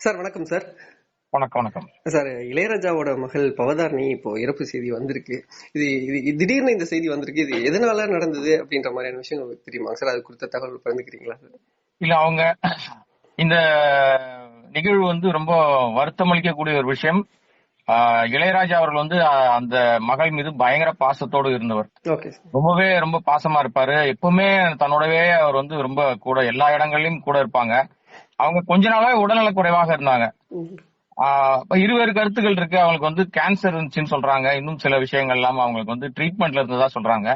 Sir வணக்கம் sir. வணக்கம் வணக்கம். சார் இளையராஜாவோட மகள் பவதாரணி இப்போ இறப்பு செய்தி வந்திருக்கு. இது இது திடீர்னு இந்த செய்தி வந்திருக்கு. இது எதனால நடந்தது அப்படின்ற மாதிரியான விஷயம் உங்களுக்கு தெரியுமா? சார் அது குறித்த தகவல் பகிர்ந்துக்கிறீங்களா சார்? இல்ல அவங்க இந்த நிகழ்வு வந்து ரொம்ப வருத்தம் அளிக்கக்கூடிய ஒரு விஷயம். இளையராஜா அவர்கள் வந்து அந்த மகள் மீது பயங்கர பாசத்தோடு இருந்தவர். ரொம்பவே ரொம்ப பாசமா இருப்பாரு. எப்பவுமே தன்னோடவே அவர் வந்து ரொம்ப கூட எல்லா இடங்கள்லயும் கூட இருப்பாங்க. அவங்க கொஞ்ச நாளாவே உடல்நல குறைவாக இருந்தாங்க. இருவேறு கருத்துக்கள் இருக்கு. அவங்களுக்கு வந்து கேன்சர் இருந்துச்சுன்னு சொல்றாங்க. இன்னும் சில விஷயங்கள் எல்லாம் அவங்களுக்கு வந்து ட்ரீட்மெண்ட்ல இருந்ததா சொல்றாங்க.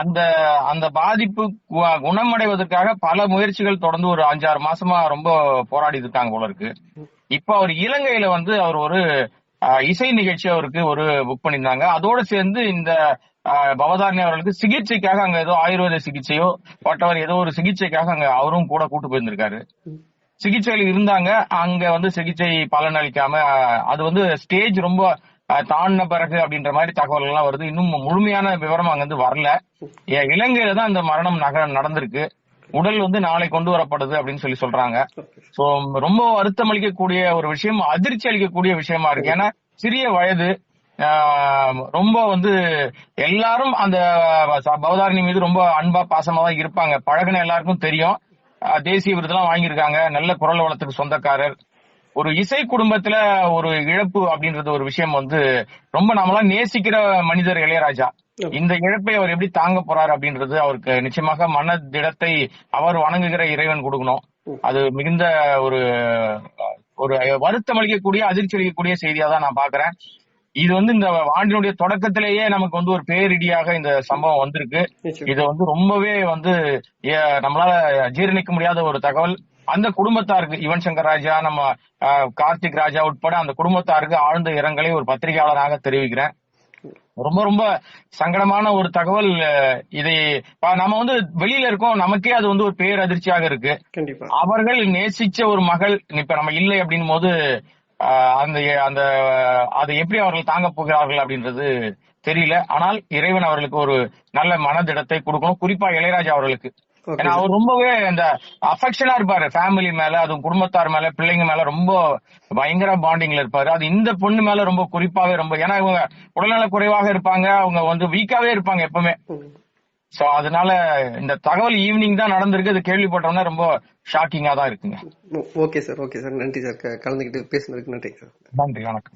அந்த அந்த பாதிப்பு குணமடைவதற்காக பல முயற்சிகள் தொடர்ந்து ஒரு அஞ்சாறு மாசமா ரொம்ப போராடி இருக்காங்க போல இருக்கு. இப்ப அவர் இலங்கையில வந்து அவர் ஒரு இசை நிகழ்ச்சி அவருக்கு ஒரு புக் பண்ணியிருந்தாங்க. அதோட சேர்ந்து இந்த பவதாரணி அவர்களுக்கு சிகிச்சைக்காக அங்க ஏதோ ஆயுர்வேத சிகிச்சையோ whatever ஏதோ ஒரு சிகிச்சைக்காக அங்க அவரும் கூட கூட்டு போயிருந்திருக்காரு. சிகிச்சையில் இருந்தாங்க. அங்க வந்து சிகிச்சை பலனளிக்காம அது வந்து ஸ்டேஜ் ரொம்ப தாண்டின பிறகு அப்படின்ற மாதிரி தகவல் எல்லாம் வருது. இன்னும் முழுமையான விவரம் அங்க வந்து வரல. ஏ, இலங்கையில தான் இந்த மரணம் நக நடந்திருக்கு. உடல் வந்து நாளை கொண்டு வரப்படுது அப்படின்னு சொல்லி சொல்றாங்க. சோ ரொம்ப வருத்தம் அளிக்கக்கூடிய ஒரு விஷயம் அதிர்ச்சி அளிக்கக்கூடிய விஷயமா இருக்கு. ஏன்னா சிறிய வயது ரொம்ப வந்து எல்லாரும் அந்த பவதாரணி மீது ரொம்ப அன்பா பாசமா தான் இருப்பாங்க. பழகுன எல்லாருக்கும் தெரியும். தேசிய விருதெல்லாம் வாங்கியிருக்காங்க. நல்ல குரல் வளத்துக்கு சொந்தக்காரர். ஒரு இசை குடும்பத்துல ஒரு இழப்பு அப்படின்றது ஒரு விஷயம் வந்து ரொம்ப நம்மளாம் நேசிக்கிற மனிதர் இளையராஜா. இந்த இழப்பை அவர் எப்படி தாங்க போறாரு அப்படின்றது அவருக்கு நிச்சயமாக மனதிடத்தை அவர் வணங்குகிற இறைவன் கொடுக்கணும். அது மிகுந்த ஒரு ஒரு வருத்தம் அளிக்கக்கூடிய அதிர்ச்சி அளிக்கக்கூடிய செய்தியா தான் நான் பாக்குறேன் இது வந்து இந்த ஆண்டினுடைய தொடக்கத்திலேயே நமக்கு வந்து ஒரு பேரிடியாக இந்த சம்பவம் வந்திருக்கு. இது வந்து ரொம்பவே வந்து நம்மளால ஜீரணிக்க முடியாத ஒரு தகவல். அந்த குடும்பத்தாருக்கு யுவன் சங்கர் ராஜா நம்ம கார்த்திக் ராஜா உட்பட அந்த குடும்பத்தாருக்கு ஆழ்ந்த இரங்கலை ஒரு பத்திரிகையாளராக தெரிவிக்கிறேன். ரொம்ப ரொம்ப சங்கடமான ஒரு தகவல் இதை நம்ம வந்து வெளியில இருக்கோம். நமக்கே அது வந்து ஒரு பேரதிர்ச்சியாக இருக்கு. அவர்கள் நேசிச்ச ஒரு மகள் இப்ப நம்ம இல்லை அப்படின் போது அந்த அந்த அதை எப்படி அவர்கள் தாங்க போகிறார்கள் அப்படின்றது தெரியல. ஆனால் இறைவன் அவர்களுக்கு ஒரு நல்ல மனதிடத்தை கொடுக்கணும். குறிப்பா இளையராஜா அவர்களுக்கு. ஏன்னா அவர் ரொம்பவே அந்த அஃபெக்ஷனா இருப்பாரு. ஃபேமிலி மேல அதுவும் குடும்பத்தார் மேல பிள்ளைங்க மேல ரொம்ப பயங்கர பாண்டிங்ல இருப்பாரு. அது இந்த பொண்ணு மேல ரொம்ப குறிப்பாவே ரொம்ப ஏன்னா இவங்க உடல்நல குறைவாக இருப்பாங்க. அவங்க வந்து வீக்காவே இருப்பாங்க எப்பவுமே. சோ அதனால இந்த தகவல் ஈவினிங் தான் நடந்திருக்கு. அது கேள்விப்பட்டோம்னா ரொம்ப ஷாக்கிங்கா தான் இருக்குங்க. Okay sir okay sir. நன்றி சார். க- கலந்துக்கிட்டு பேசுனதுக்கு நன்றி சார். நன்றி வணக்கம்.